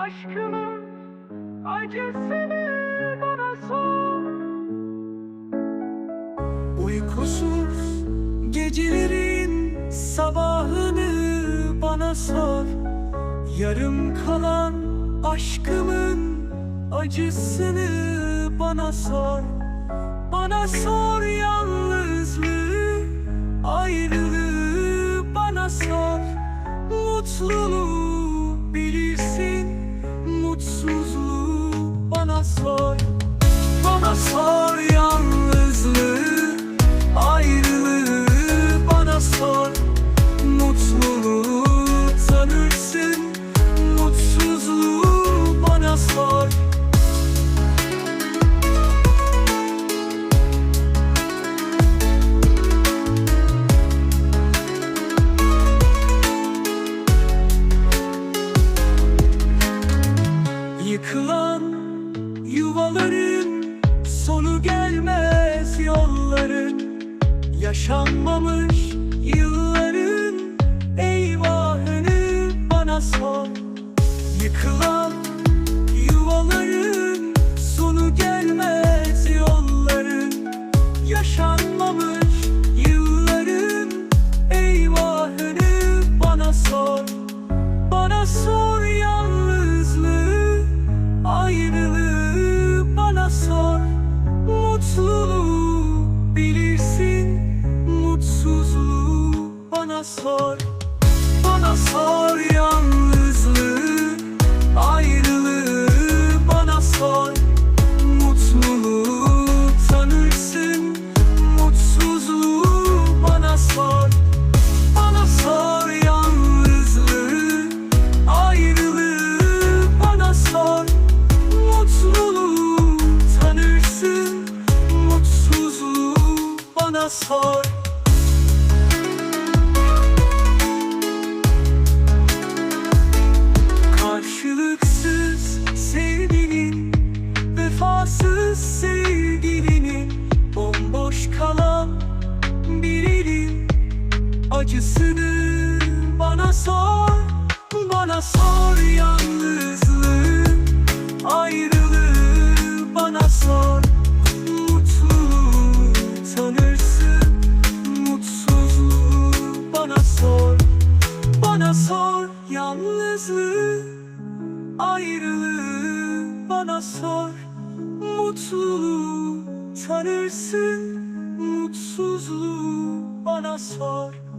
aşkımın acısını bana sor. Uykusuz gecelerin sabahını bana sor. Yarım kalan aşkımın acısını bana sor. Bana sor yalnızlığı, Bana yalnızlığı, ayrılığı bana sor. Mutluluğu tanırsın, mutsuzluğu bana sor. Yıkılan yuvaların gelmez yolların Yaşanmamış yılların eyvahını bana sor. Yıkılan yuvaların sonu gelmez yolların Yaşanmamış yılların eyvahını bana sor. Bana sor bana sor Bana sor yalnızlığı, ayrılığı bana sor. Mutluluğu tanırsın, mutsuzluğu bana sor. Bana sor yalnızlığı, ayrılığı bana sor. Mutluluğu tanırsın, mutsuzluğu bana sor bana sor Bana sor yalnızlığı Ayrılığı bana sor. Mutluluğu tanırsın Mutsuzluğu bana sor. Bana sor yalnızlığı Ayrılığı bana sor. Mutluluğu tanırsın Mutsuzluğu bana sor